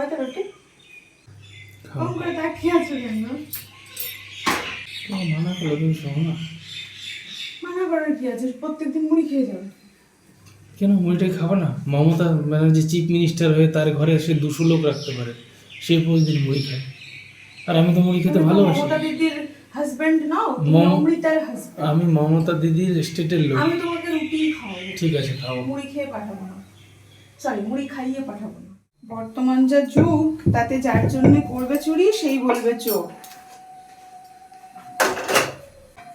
খাবে তো রুটি কম করে তাকিয়ে আছো কেন? মানা করল তুমি শোনো না। মানা করার কি আছে? প্রত্যেকদিন মুড়ি খেয়ে যাবে কেন? মুড়িটাই খাব না? মমতা ব্যানার্জি চিফ মিনিস্টার হয়ে তার ঘরে সে দুশো লোক রাখতে পারে। সে প্রতিদিন মুড়ি খায়। আর আমি তো মুড়ি খেতে ভালোবাসি। মমতা দিদির হাজবেন্ড নাও অমৃতার হাজবেন্ড আমি মমতা দিদির স্টেটের লোক। আমি তোমাকে রুটি খাওয়াবো। ঠিক আছে খাব মুড়ি খেয়ে পাঠাবো না। সরি মুড়ি খাইয়ে পাঠাবো না। বর্তমান যা যুগ তাতে যার জন্য করবে চুরি সেই বলবে চোর।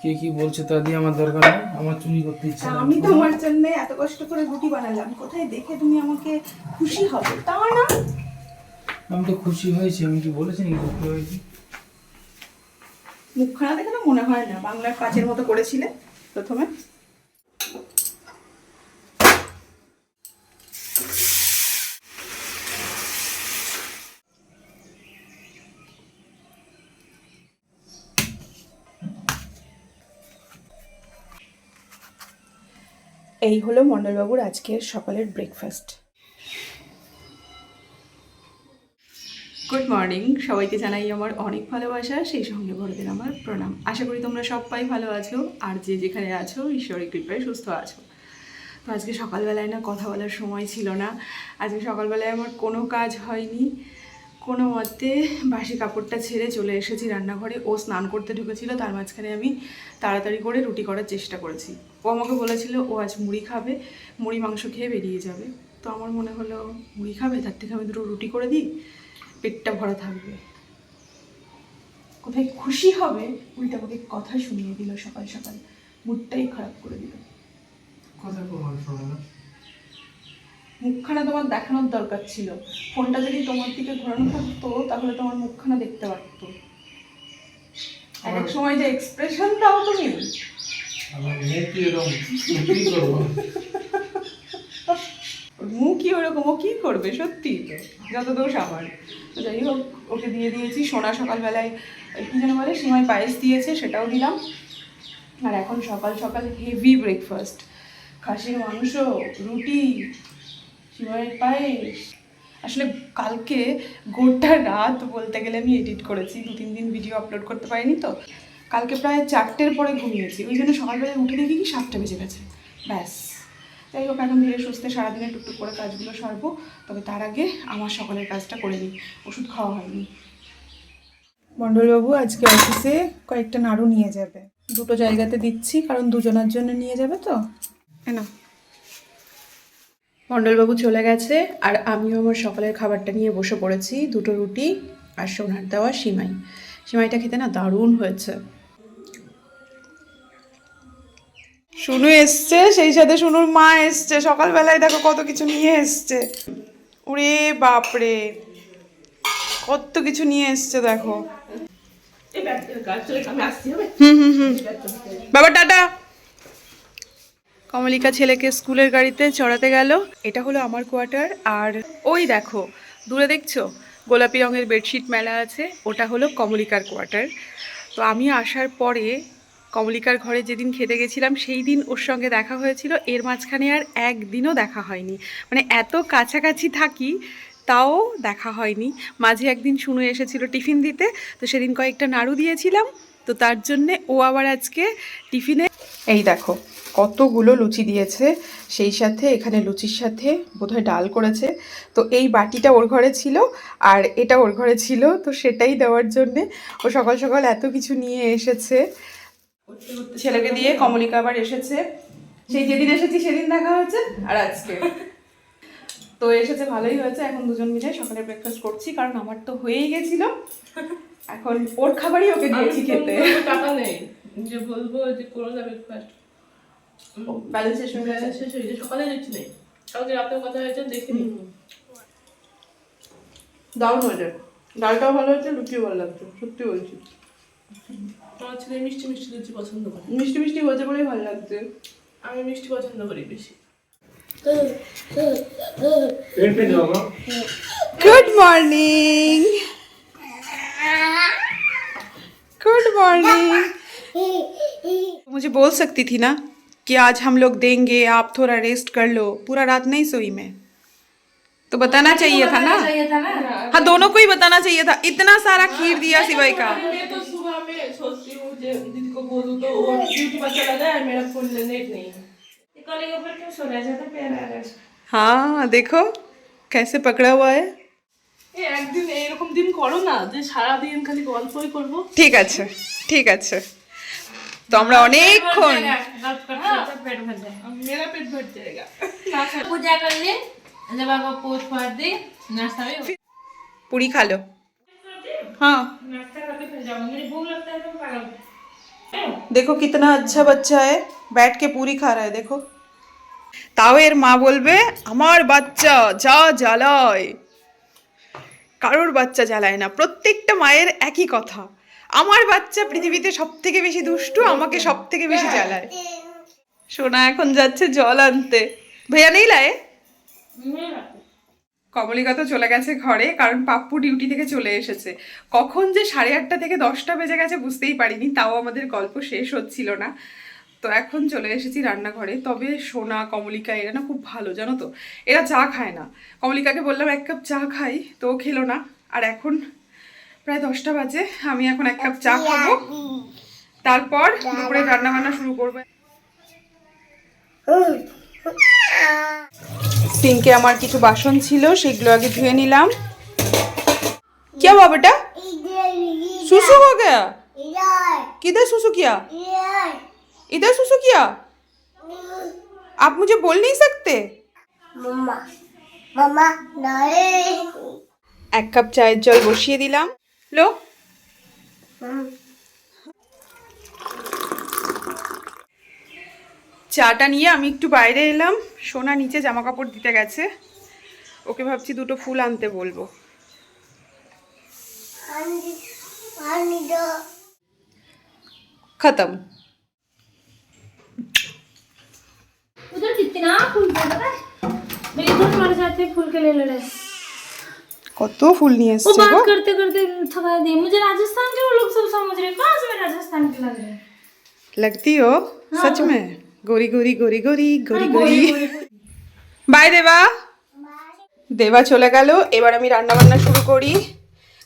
কে কি বলছে তা দিয়ে আমার দরকার নেই আমার চুরি করতে ইচ্ছা আমি তোমার জন্য এত কষ্ট করে রুটি বানালাম কোথায় দেখে তুমি আমাকে খুশি হবে? তা না। আমি তো খুশি হয়েছি আমি কি বলেছি নাকি দুঃখী হয়েছি? মুখখানা দেখে না মনে হয় না বাংলার কাজের মতো করেছিলে প্রথমে। এই হলো মণ্ডলবাবুর আজকের সকালের ব্রেকফাস্ট গুড মর্নিং সবাইকে জানাই আমার অনেক ভালোবাসা, সেই সঙ্গে বড়দের আমার প্রণাম। আশা করি তোমরা সবাই ভালো আছো, আর যে যেখানে আছো, ঈশ্বরের কৃপায় সুস্থ আছো। তো আজকে সকালবেলায় না কথা বলার সময় ছিল না। আজকে সকালবেলায় আমার কোনো কাজ হয়নি। কোনো মতে বাসি কাপড়টা ছেড়ে চলে এসেছি রান্নাঘরে। ও স্নান করতে ঢুকেছিল, তার মাঝখানে আমি তাড়াতাড়ি করে রুটি করার চেষ্টা করেছি। ও আমাকে বলেছিল, ও আজ মুড়ি খাবে, মুড়ি মাংস খেয়ে বেরিয়ে যাবে। তো আমার মনে হলো, মুড়ি খাবে? তার থেকে আমি দুটো রুটি করে দিই, পেটটা ভরা থাকবে। কোথায় খুশি হবে, উল্টা আমাকে কথা শুনিয়ে দিল সকাল সকাল। মুডটাই খারাপ করে দিল। কথা মুখখানা তোমার দেখানোর দরকার ছিল। ফোনটা যদি তোমার দিকে ঘোরানো থাকতো তাহলে তোমার মুখখানা দেখতে পারতো। এক সময় যে এক্সপ্রেশন দাও তুমি মুখই ওরকম? ও কি করবে? সত্যি তো যত দোষ আমার। যাই হোক ওকে দিয়ে দিয়েছি। সোনা সকালবেলায় কি যেন বলে সিমাই পায়েস দিয়েছে সেটাও দিলাম। আর এখন সকাল সকাল হেভি ব্রেকফাস্ট খাসির মাংস রুটি আসলে কালকে গোটা রাত বলতে গেলে আমি এডিট করেছি, দু তিন দিন ভিডিও আপলোড করতে পারিনি তো। কালকে প্রায় চারটের পরে ঘুমিয়েছি, ওই জন্য সকালবেলায় উঠে দেখি কি সাতটা বেজে গেছে। ব্যাস। যাই হোক, এখন ধীরে সুস্থে সারাদিনে টুকটুক করে কাজগুলো সারবো, তবে তার আগে আমার সকালের কাজটা করে নিই, ওষুধ খাওয়া হয়নি। মণ্ডলবাবু, আজকে অফিসে কয়েকটা নাড়ু নিয়ে যাবে। দুটো জায়গাতে দিচ্ছি, কারণ দুজনের জন্য নিয়ে যাবে তো। না মণ্ডলবাবু চলে গেছে আর আমিও আমার সকালের খাবারটা নিয়ে বসে পড়েছি দুটো রুটি আর সোনার দেওয়া সিমাই। সিমাইটা খেতে না দারুণ হয়েছে। শুনু এসছে সেই সাথে শুনুর মা এসছে। সকালবেলায় দেখো কত কিছু নিয়ে এসছে। ওরে বাপরে কত কিছু নিয়ে এসছে দেখো। হুম হুম হুম। বাবা টাটা। কমলিকা ছেলেকে স্কুলের গাড়িতে চড়াতে গেল। এটা হলো আমার কোয়ার্টার। আর ওই দেখো, দূরে দেখছ? গোলাপি রঙের বেডশিট মেলা আছে, ওটা হলো কমলিকার কোয়ার্টার। তো আমি আসার পরে কমলিকার ঘরে যেদিন খেতে গেছিলাম, সেই দিন ওর সঙ্গে দেখা হয়েছিল। এর মাঝখানে আর একদিনও দেখা হয়নি। মানে এত কাছাকাছি থাকি, তাও দেখা হয়নি। মাঝে একদিন শুনে এসেছিল টিফিন দিতে, তো সেদিন কয়েকটা নাড়ু দিয়েছিলাম। তো তার জন্যে ও আবার আজকে টিফিনে এই দেখো, কতগুলো লুচি দিয়েছে। সেই সাথে এখানে লুচির সাথে বোধহয় ডাল করেছে। তো এই বাটিটা ওর ঘরে ছিল আর এটা ওর ঘরে ছিল, তো সেটাই দেওয়ার জন্যে ও সকাল সকাল এত কিছু নিয়ে এসেছে। ছেলেকে দিয়ে কমলিকা আবার এসেছে। সেই যেদিন এসেছি সেদিন দেখা হয়েছে আর আজকে। তো এসেছে, ভালোই হয়েছে। এখন দুজন মিলে সকালে ব্রেকফাস্ট করছি, কারণ আমার তো হয়েই গেছিল। এখন ওর খাবারই ওকে দিয়েছি খেতে টাকা নেই যে বলব যে যাবে ফার্স্ট ব্যালেন্স শেষ হয়ে গেছে শেষ হয়ে গেছে সকালে নেই কালকে রাতেও কথা হয়েছে দেখে দারুণ হয়েছে ডালটাও ভালো হয়েছে লুচিও ভালো লাগছে সত্যি বলছি আমার ছেলে মিষ্টি মিষ্টি লুচি পছন্দ করে মিষ্টি মিষ্টি হয়েছে বলেই ভালো লাগছে আমি মিষ্টি পছন্দ করি বেশি গুড মর্নিং गुड मॉर्निंग मुझे बोल सकती थी ना कि आज हम लोग देंगे आप थोड़ा रेस्ट कर लो। पूरा रात नहीं सोई मैं। तो बताना चाहिए था ना? हाँ दोनों को ही बताना चाहिए था। इतना सारा खीर दिया सिवाय का। हाँ देखो कैसे पकड़ा हुआ है। একদিন এইরকম দিন করো না যে সারাদিন খালি গল্পই করবো ঠিক আছে ঠিক আছে তো আমরা অনেকক্ষণ गल्प करते हैं तो पेट भर जाए মেরা পেট ভর जाएगा पूजा कर ली जब आपको पोछ फाड़ दी नाश्ता भी हो- পুরি খালো हाँ नाश्ता करके फिर जाऊंगी मेरी भूख लगता है तो मैं पागल দেখো কিতনা আচ্ছা বাচ্চা है बैठ के पूरी खा रहा है देखो তাও এর মা বলবে আমার বাচ্চা যা জ্বালায় কারোর বাচ্চা জ্বালায় না, প্রত্যেকটা মায়ের একই কথা। আমার বাচ্চা পৃথিবীতে সব থেকে বেশি দুষ্টু, আমাকে সব থেকে বেশি জ্বালায়। সোনা, এখন যাচ্ছে জল আনতে। ভাইয়া নেই লায়ে? কমলিকা তো চলে গেছে ঘরে, কারণ পাপ্পু ডিউটি থেকে চলে এসেছে। কখন যে সাড়ে আটটা থেকে দশটা বেজে গেছে বুঝতেই পারিনি, তাও আমাদের গল্প শেষ হচ্ছিল না। তো এখন চলে এসেছি রান্নাঘরে তবে সোনা কমলিকা এরা না খুব ভালো জানো তো এরা চা খায় না কমলিকাকে বললাম এক কাপ চা খাই তো ও খেলো না আর এখন প্রায় দশটা বাজে আমি এখন এক কাপ চা খাবো তারপর দুপুরে রান্না বান্না শুরু করবে সিঙ্কে আমার কিছু বাসন ছিল সেগুলো আগে ধুয়ে নিলাম क्या हुआ बेटा सुसु हो गया किधर सुसु किया इधर सुसु किया आप मुझे बोल नहीं सकते মামা মামা নয় এক কাপ চায়ের জল বসিয়ে দিলাম লো চাটা নিয়ে আমি একটু বাইরে এলাম সোনা নিচে জামা কাপড় দিতে গেছে ওকে ভাবছি দুটো ফুল আনতে বলবো পানি পানি দাও খতম उधर कितना फूल पड़ा है मेरे इधर मर जाते हैं फूल के ले ले रहे কত ফুল নিয়ে वो এসছে গো बात करते करते थका दिए मुझे राजस्थान के वो लोग सब समझ रहे हैं कहाँ से मैं राजस्थान के लग रहे हैं लगती हो सच में गोरी गोरी गोरी गोरी गोरी गोरी বাই দেবা দেবা চলে গেল এবার আমি রান্না বান্না শুরু করি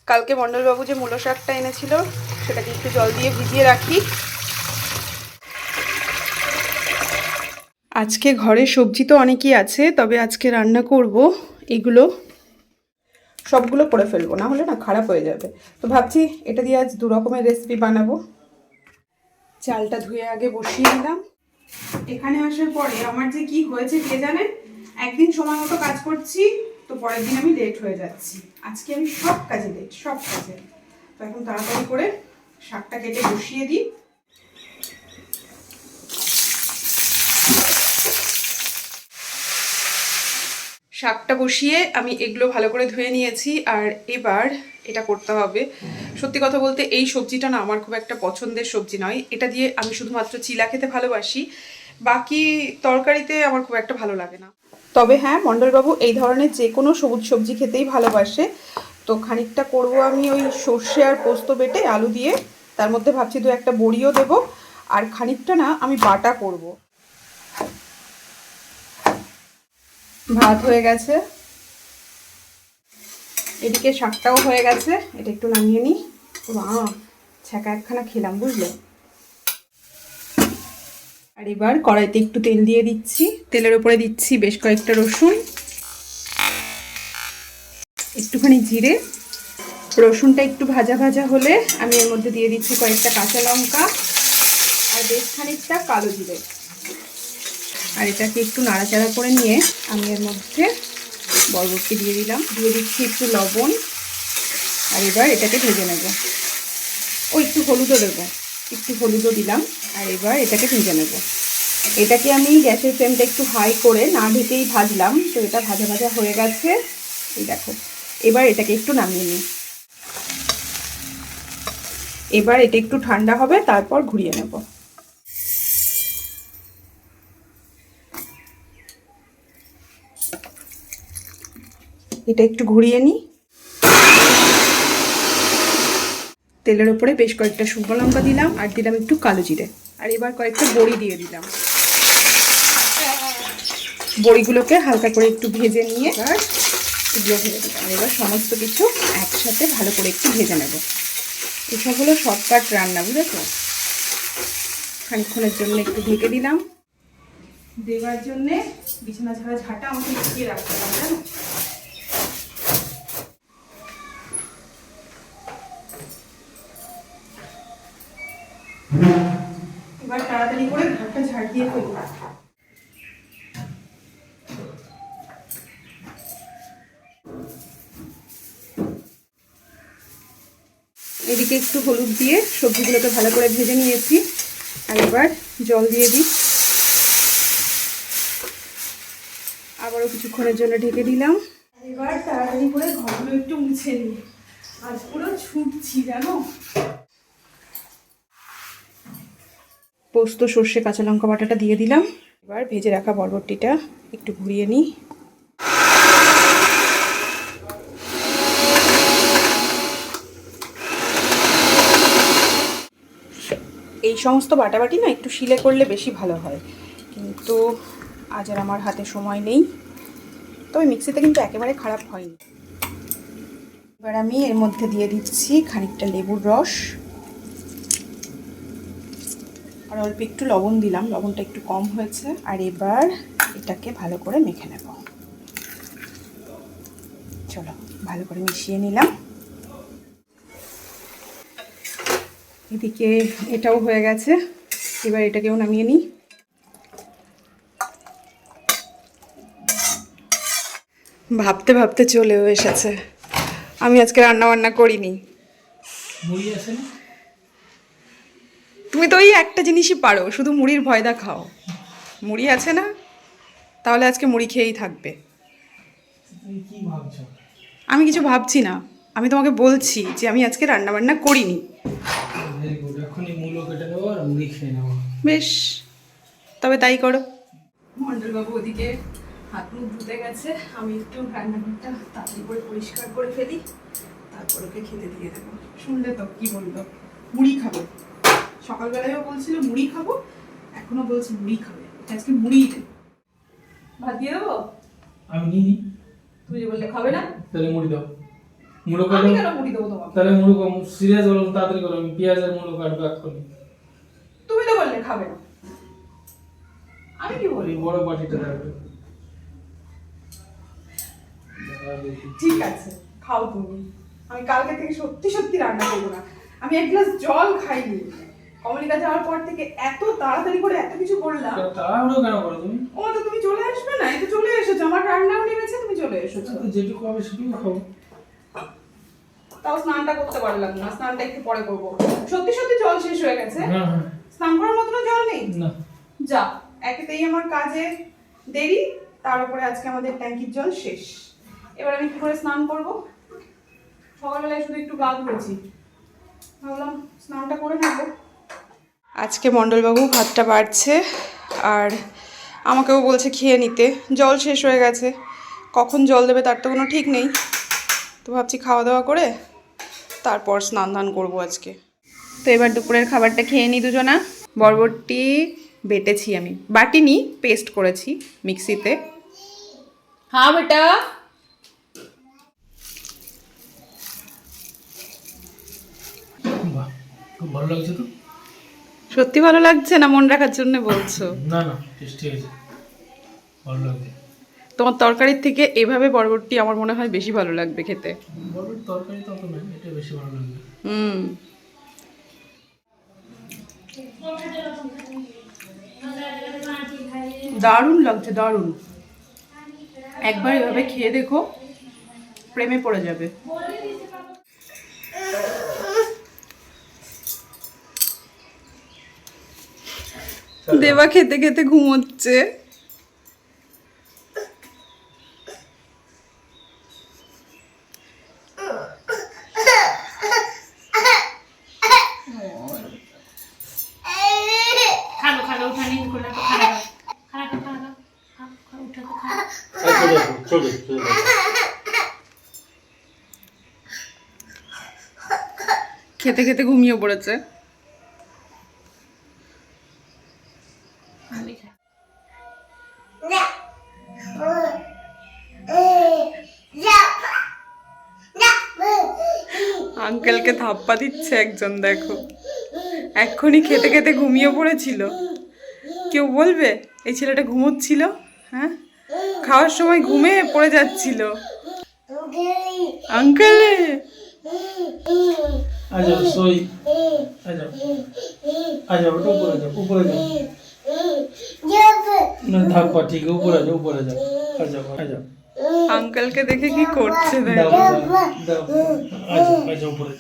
কালকে মণ্ডলবাবু যে মূলো শাকটা এনেছিল সেটাকে একটু জল দিয়ে ভিজিয়ে রাখি আজকে ঘরে সবজি তো অনেকই আছে, তবে আজকে রান্না করব এগুলো। সবগুলো করে ফেলব, না হলে না খারাপ হয়ে যাবে। তো ভাবছি এটা দিয়ে আজ দু রকমের রেসিপি বানাবো। চালটা ধুয়ে আগে বসিয়ে দিলাম এখানে আসার পরে আমার যে কি হয়েছে কে জানে? একদিন সময় মতো কাজ করছি, তো পরের দিন আমি লেট হয়ে যাচ্ছি। আজকে আমি সব কাজে লেট সব কাজে। তো এখন তাড়াতাড়ি করে শাকটা কেটে বসিয়ে দিই। শাকটা বসিয়ে আমি এগুলো ভালো করে ধুয়ে নিয়েছি আর এবার এটা করতে হবে। সত্যি কথা বলতে এই সবজিটা না আমার খুব একটা পছন্দের সবজি নয়। এটা দিয়ে আমি শুধুমাত্র চিলা খেতে ভালোবাসি। বাকি তরকারিতে আমার খুব একটা ভালো লাগে না। তবে হ্যাঁ মণ্ডলবাবু এই ধরনের যে কোনো সবুজ সবজি খেতেই ভালোবাসে। তো খানিকটা করব আমি ওই সর্ষে আর পোস্ত বেটে আলু দিয়ে। তার মধ্যে ভাবছি দু একটা বড়িও দেবো। আর খানিকটা না আমি বাটা করব। ভাত হয়ে গেছে। এদিকে শাকটাও হয়ে গেছে। এটা একটু নামিয়ে নিই। মা ছ্যাঁকা একখানা খেলাম, বুঝলে? আর এবার কড়াইতে একটু তেল দিয়ে দিচ্ছি। তেলের উপরে দিচ্ছি বেশ কয়েকটা রসুন। একটুখানি জিরে। রসুনটা একটু ভাজা ভাজা হলে আমি এর মধ্যে দিয়ে দিচ্ছি কয়েকটা কাঁচা লঙ্কা। আর বেশ খানিকটা কালো জিরে। আর এটাকে একটু নাড়াচাড়া করে নিয়ে আমি এর মধ্যে বরবটি দিয়ে দিলাম। দিয়ে দিচ্ছি একটু লবণ। আর এবার এটাকে ভেজে নেব। ও, একটু হলুদও দেবো। একটু হলুদও দিলাম। আর এবার এটাকে ভেজে নেব। এটাকে আমি গ্যাসের ফ্লেমটা একটু হাই করে না ঢেকেই ভাজলাম। তো এটা ভাজা ভাজা হয়ে গেছে। এই দেখো। এবার এটাকে একটু নামিয়ে নিই। এবার এটা একটু ঠান্ডা হবে, তারপর ঘুরিয়ে নেব। এটা একটু ঘুরিয়ে নিই। তেলের ওপরে বেশ কয়েকটা শুকনো লঙ্কা দিলাম আর দিলাম একটু কালো জিরে। আর এবার কয়েকটা বড়ি দিয়ে দিলাম। বড়িগুলোকে হালকা করে একটু ভেজে নিয়ে এবার এগুলো ভেজে দিলাম এবার সমস্ত কিছু একসাথে ভালো করে একটু ভেজে নেব। এসব হলো শর্টকাট রান্না, বুঝেছ? খানিক্ষণের জন্য একটু ঢেকে দিলাম। দেওয়ার জন্যে বিছানা ঝাড়া ঝাঁটা আমাকে ঢুকিয়ে রাখতে হবে এবার তাড়াতাড়ি করে ঘরটা ঝাড় দিয়ে ফেলব এদিকে একটু হলুদ দিয়ে সবজিগুলোকে ভালো করে ভেজে নিয়েছি। আর এবার জল দিয়ে দিই। আবারও কিছুক্ষণের জন্য ঢেকে দিলাম। এবার তাড়াতাড়ি করে ঘরগুলো একটু মুছে নিই। আজ পুরো ছুটছি, জানো? পোস্ত, সর্ষে, কাঁচা লঙ্কা বাটাটা দিয়ে দিলাম। এবার ভেজে রাখা বরবটিটা একটু ঘুরিয়ে নিই। এই সমস্ত বাটাবাটি না একটু শিলে করলে বেশি ভালো হয়। কিন্তু আজ আর আমার হাতে সময় নেই। তবে মিক্সিতে কিন্তু একেবারে খারাপ হয়নি। এবার আমি এর মধ্যে দিয়ে দিচ্ছি খানিকটা লেবুর রস। আর অল্প একটু লবণ দিলাম, লবণটা একটু কম হয়েছে। আর এবার এটাকে ভালো করে মেখে নেব। চলো, ভালো করে মিশিয়ে নিলাম। এদিকে এটাও হয়ে গেছে। এবার এটাকেও নামিয়ে নিই। ভাবতে ভাবতে চলেও এসেছে। আমি আজকে রান্না বান্না করিনি আছে না? তুমি তো ওই একটা জিনিসই পারো শুধু মুড়ির ভয়দা খাও মুড়ি আছে না? তাহলে আজকে মুড়ি খেয়েই থাকবে। তুমি কি ভাবছ আমি কিছু ভাবছি না। আমি তোমাকে বলছি যে আমি আজকে রান্না বান্না করিনি বেশ। তবে তাই করো। মন্ডলবাবু ওদিকে হাত মুখ ধুতে গেছে। আমি একটু রান্নাঘরটা তাড়াতাড়ি করে পরিষ্কার করে ফেলি। তারপর ওকে খেতে দিয়ে দেবো। শুনলে তো কি বলল? মুড়ি খাব। সকালবেলায়ও বলছিল মুড়ি খাব? এখনও বলছে মুড়ি খাবে। আজকে মুড়ি দেবো। ভাত দিয়ে দেবো? আমি নিই। নি তুমি যে বললে খাবে না। তাহলে মুড়ি দাও। মুড়ো কাটো আমি কেন মুড়ি দেবো তোমাকে? তাহলে মুড়ো কম সিরিয়াস বলুন তাড়াতাড়ি করো। আমি পেঁয়াজের মুড়ো কাটবো এক্ষুনি তুমি তো বললে খাবে না। আমি কি বলি বড় বাটিটা দাও। ঠিক আছে খাও তুমি। আমি কালকে থেকে সত্যি সত্যি রান্না করব না। আমি এক গ্লাস জল খাইনি। কমলিকা যাওয়ার পর থেকে এত তাড়াতাড়ি করে এত কিছু করলাম তাড়াহুড়ো কেন করো তুমি? ও তো তুমি চলে আসবে না এই তো চলে এসেছ আমার রান্নাও নেমেছে তুমি চলে এসেছ। তো যেটুকু হবে সেটুকু খাব তাও স্নানটা করতে পারলাম না স্নানটা একটু পরে করব। সত্যি সত্যি জল শেষ হয়ে গেছে? হ্যাঁ হ্যাঁ। স্নান করার মতনও জল নেই? না। যা একেতেই আমার কাজে দেরি তার উপরে আজকে আমাদের ট্যাঙ্কির জল শেষ। এবার আমি কি করে স্নান করব? সকালবেলায় শুধু একটু গা ধুয়েছি। ভাবলাম স্নানটা করে নেব। আজকে মণ্ডলবাবু ভাতটা বাড়ছে আর আমাকেও বলছে খেয়ে নিতে। জল শেষ হয়ে গেছে। কখন জল দেবে তার তো কোনো ঠিক নেই। তো ভাবছি খাওয়া দাওয়া করে তারপর স্নান দান করব আজকে। তো এবার দুপুরের খাবারটা খেয়ে নিই দুজনা। বরবটি বেটেছি আমি। বাটি বাটিনি পেস্ট করেছি মিক্সিতে। হ্যাঁ বেটা। খুব ভালো লাগছে তো। সত্যি ভালো লাগছে না মন রাখার জন্য বলছো? না না টেস্টি হয়েছে। ভালো লাগছে। তোমার তরকারির থেকে এভাবে বরবটি আমার মনে হয় বেশি ভালো লাগবে খেতে। বড় তরকারি তত নয় এটা বেশি ভালো লাগবে। হুম। দারুণ লাগছে দারুণ। একবার এভাবে খেয়ে দেখো প্রেমে পড়ে যাবে। দেবা খেতে খেতে ঘুমোচ্ছে। খেতে খেতে ঘুমিয়ে পড়েছে। আঙ্কেলকে থাপ্পা দিচ্ছে একজন, দেখো। এক্ষুনি খেতে খেতে ঘুমিয়ে পড়েছিল। কেউ বলবে, এই ছেলেটা ঘুমোচ্ছিল? হ্যাঁ? খাওয়ার সময় ঘুমে পড়ে যাচ্ছিল। আঙ্কেল! আজ সই আজ আজ উপরে যাও উপরে যাও। থাক ঠিক উপরে উপরে আঙ্কেলকে দেখে কি করছে উপরে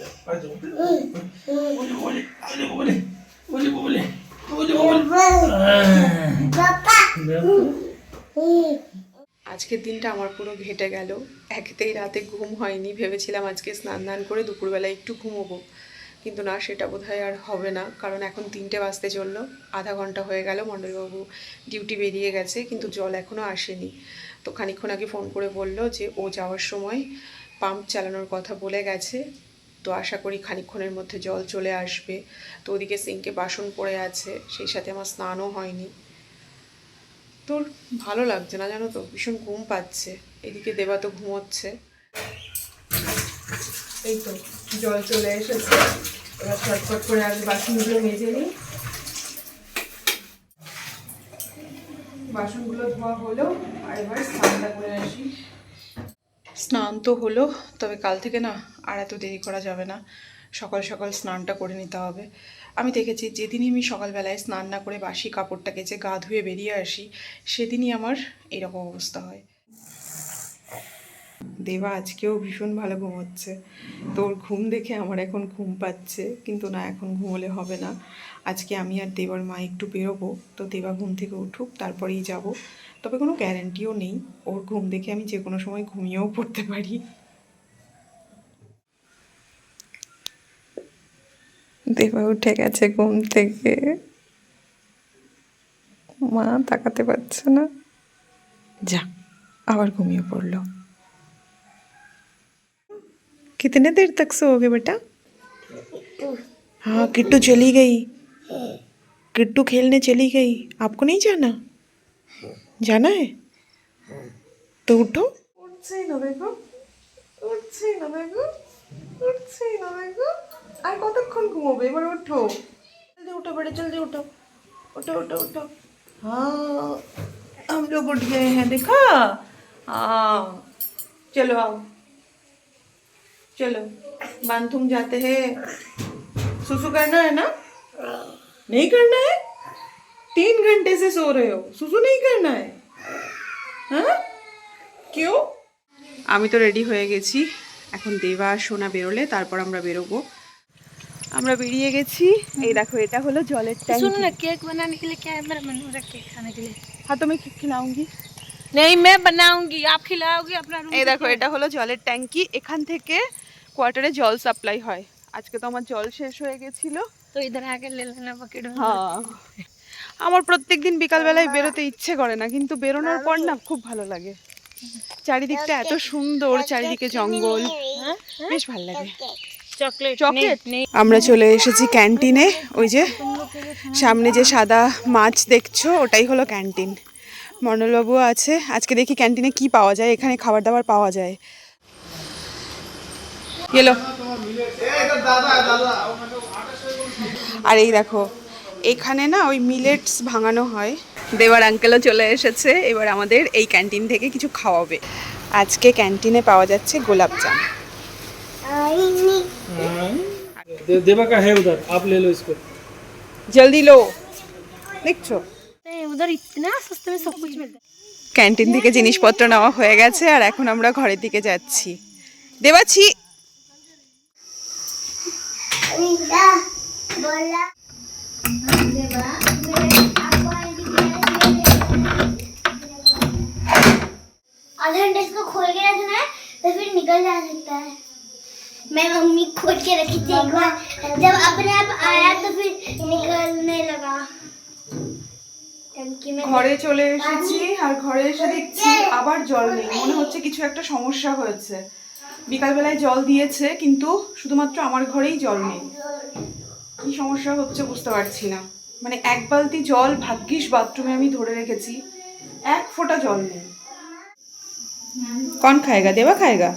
আজকের দিনটা আমার পুরো ঘেটে গেল। একেতেই রাতে ঘুম হয়নি ভেবেছিলাম আজকে স্নান দান করে দুপুরবেলা একটু ঘুমোবো। কিন্তু না, সেটা বোধহয় আর হবে না। কারণ এখন তিনটে বাজতে চলল, আধা ঘণ্টা হয়ে গেল মণ্ডলবাবু ডিউটি বেরিয়ে গেছে, কিন্তু জল এখনও আসেনি। তো খানিকক্ষণ আগে ফোন করে বলল যে, ও যাওয়ার সময় পাম্প চালানোর কথা বলে গেছে। তো আশা করি খানিকক্ষণের মধ্যে জল চলে আসবে। তো ওদিকে সিঙ্কে বাসন পড়ে আছে, সেই সাথে আমার স্নানও হয়নি। তোর ভালো লাগছে না জানো তো? ভীষণ ঘুম পাচ্ছে। এদিকে দেবা তো ঘুমোচ্ছে। এই তো, জল চলে এসেছে। এবার ছটফট করে আগে বাসনগুলো মেজে নিই। বাসনগুলো ধোয়া হলো, আর এবার স্নানটা করে আসি। স্নান তো হলো, তবে কাল থেকে না আর এত দেরি করা যাবে না। সকাল সকাল স্নানটা করে নিতে হবে। আমি দেখেছি, যেদিনই আমি সকালবেলায় স্নান না করে বাসি কাপড়টা কেচে গা ধুয়ে বেরিয়ে আসি, সেদিনই আমার এরকম অবস্থা হয়। দেবা, আজকেও ভীষণ ভালো ঘুমোচ্ছে। তোর ঘুম দেখে আমার এখন ঘুম পাচ্ছে, কিন্তু না, এখন ঘুমোলে হবে না। আজকে আমি আর দেবার মা একটু বেরোবো, তো দেবা ঘুম থেকে উঠুক, তারপরেই যাব। তবে কোনো গ্যারান্টিও নেই, ওর ঘুম দেখে আমি যে কোনো সময় ঘুমিয়েও পড়তে পারি। দেবা উঠে গেছে ঘুম থেকে। মা তাকাতে পারছে না। যা, আবার ঘুমিয়ে পড়ল। कितने देर तक सोओगे बेटा हाँ किट्टू चली गई किट्टू खेलने चली गई आपको नहीं जाना जाना है तो उठो উঠছে না দেখো উঠছে না দেখো উঠছে না দেখো আর কতক্ষণ ঘুমোবে এবার ওঠো জলদি उठो बड़े जल्दी उठो उठो उठो उठो हाँ हम लोग उठ गए हैं देखा हाँ चलो आओ चलो बांथुम जाते हैं सुसु करना है ना नहीं करना है तीन घंटे से सो रहे हो सुसु नहीं करना है हाँ क्यों আমি তো রেডি হয়ে গেছি এখন দেবা আর সোনা বেরোলে তারপর আমরা বেরোবো আমরা বেরিয়ে গেছি এই দেখো এটা হলো জলের ট্যাঙ্ক सुनो ना केक बनाने के लिए क्या है मेरा मन हो रहा है केक खाने के लिए हाँ तो मैं खिलाऊंगी नहीं मैं बनाऊंगी आप खिलाओगी अपना रूम এই দেখো এটা হলো জলের ট্যাঙ্কি এখান থেকে কোয়ার্টারে জল সাপ্লাই হয়। আজকে তো আমার জল শেষ হয়ে গেছিল। তো ইদার আগে লেলানা পকেট হ্যাঁ। আমার প্রত্যেক দিন বিকালবেলায় বেরোতে ইচ্ছে করে না কিন্তু বেরোনোর পর না। খুব ভালো লাগে। চারিদিকটা এত সুন্দর চারিদিকে জঙ্গল। বেশ ভালো লাগে। চকলেট আমরা চলে এসেছি ক্যান্টিনে ওই যে সামনে যে সাদা মাছ দেখছ ওটাই হলো ক্যান্টিন। মন্ডলবাবু আছে। আজকে দেখি ক্যান্টিনে কি পাওয়া যায় এখানে খাবার দাবার পাওয়া যায়। গেলো আর এই দেখো এখানে না ওই মিলেটস ভাঙানো হয় দেওয়ার আঙ্কেলও চলে এসেছে এবার আমাদের এই ক্যান্টিন থেকে কিছু খাওয়াবে আজকে ক্যান্টিনে পাওয়া যাচ্ছে গোলাপজাম आईनी दे- देवा का है उधर आप ले लो इसको জলদি লো দেখছো उधर इतना सस्ते में सब कुछ मिलता है ক্যান্টিন থেকে জিনিসপত্র নেওয়া হয়ে গেছে আর এখন আমরা ঘরের দিকে যাচ্ছি দেবাছি अनीता बोला आधा घंटे इसको खोल के रखना है तो फिर निकल जा सकता है मैं मम्मी खोल के रखी थी एक बार जब अपने आप आया तो फिर निकलने लगा टंकी में ঘরে চলে এসেছি আর ঘরে এসে দেখছি আবার জল নেই মনে হচ্ছে কিছু একটা সমস্যা হয়েছে বিকালবেলায় জল দিয়েছে, কিন্তু শুধুমাত্র আমার ঘরেই জল নেই। কি সমস্যা হচ্ছে বুঝতে পারছি না। মানে এক বালতি জল ভাগ্যিস বাথরুমে আমি ধরে রেখেছি, এক ফোঁটা জল নেই। কন খায়গা? দেবা খায়গা?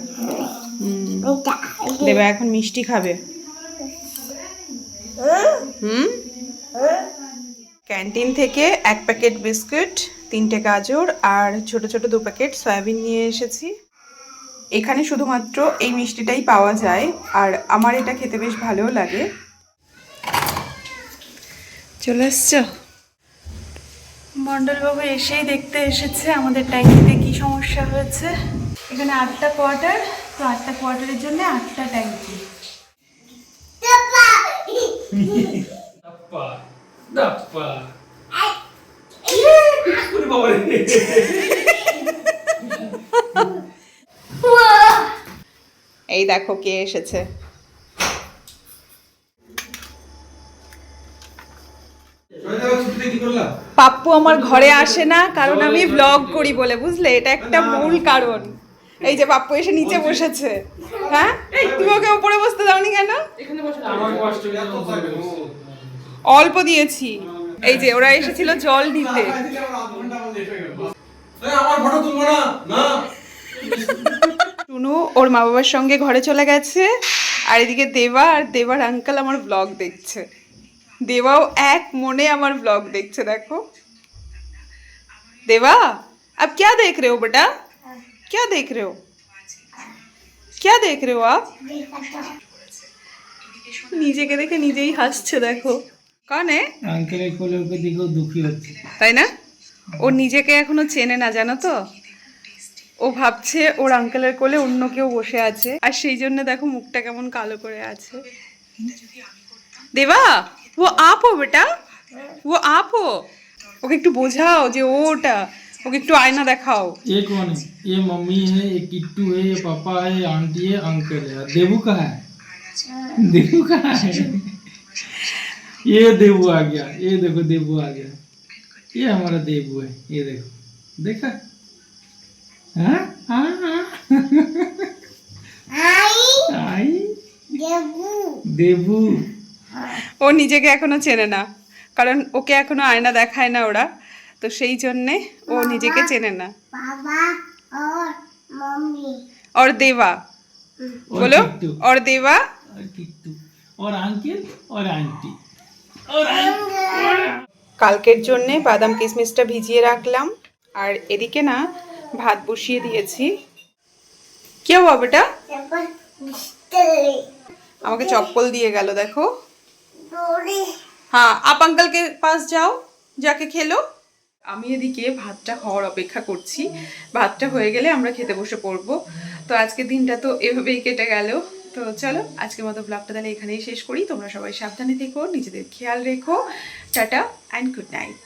দেবা এখন মিষ্টি খাবে। হুম? ক্যান্টিন থেকে এক প্যাকেট বিস্কুট, তিনটে গাজর, আর ছোট ছোট দু প্যাকেট সয়াবিন নিয়ে এসেছি। এখানে শুধুমাত্র এই মিষ্টিটাই পাওয়া যায় আর আমার এটা খেতে বেশ ভালোও লাগে। চলে এসছো মণ্ডলবাবু এসেই দেখতে এসেছে আমাদের ট্যাঙ্কিতে কি সমস্যা হয়েছে। এখানে আটটা কোয়ার্টার তো আটটা কোয়ার্টারের জন্য আটটা ট্যাঙ্কি বাবা এই দেখো কে এসেছে। পাপ্পু আমার ঘরে আসে না কারণ আমি ব্লগ করি বলে বুঝলে? এটা একটা মূল কারণ। এই যে পাপ্পু এসে নিচে বসেছে। হ্যাঁ? তুমি ওকে উপরে বসতে দাওনি কেন? এখানে বসে আমার কষ্ট যাচ্ছে। অল্প দিয়েছি। এই যে ওরা এসেছিল জল নিতে আমার ফটো তুলবো না? না। টুনু ওর মা বাবার সঙ্গে ঘরে চলে গেছে আর এদিকে দেবা আর দেবার আঙ্কেল আমার ব্লগ দেখছে দেবাও এক মনে আমার ব্লগ দেখছে দেখো देवा अब क्या देख रहे हो बेटा क्या देख रहे हो क्या देख रहे हो आप নিজেকে দেখে নিজেই হাসছে দেখো কানে আঙ্কেলের কোলে ওকে দিকেও দুঃখী হচ্ছে তাই না ও নিজেকে এখনো চেনে না জানো তো ও ভাবছে ওর আঙ্কেলের কোলে অন্য কেউ বসে আছে আর সেই জন্য দেখো মুখটা কেমন কালো করে আছে দেবা ও আপ হো বেটা ও আপ হো ওকে একটু বোঝাও যে ও ওটা ওকে একটু আয়না দেখাও ये कौन है ये मम्मी है ये किट्टू है ये पापा है ये आंटी है अंकल है और देवू कहाँ है देवू कहाँ है ये देवू आ गया ये देखो देवू आ गया ये हमारा देवू है ये देखो देखा हाँ हाँ हाँ आई देवू ও নিজেকে এখনো চেনে না কারণ ওকে এখনো আয়না দেখায় না ওরা তো সেই জন্যে ও নিজেকে চেনে না पापा और मम्मी और देवा और बोलो किट्टू और देवा और किट्टू और अंकल और आंटी কালকের জন্যে বাদাম কিশমিশটা ভিজিয়ে রাখলাম আর এদিকে না ভাত বসিয়ে দিয়েছি। কি হব বেটা? আমাকে চপ্পল দিয়ে গেল, দেখো। হ্যাঁ আপ আঙ্কালকে পাস যাও, যাকে খেলো। আমি এদিকে ভাতটা হওয়ার অপেক্ষা করছি। ভাতটা হয়ে গেলে আমরা খেতে বসে পড়ব। তো আজকের দিনটা তো এভাবেই কেটে গেল। তো চলো, আজকের মতো ব্লগটা তাহলে এখানেই শেষ করি। তোমরা সবাই সাবধানে থেকো, নিজেদের খেয়াল রেখো। Tata and good night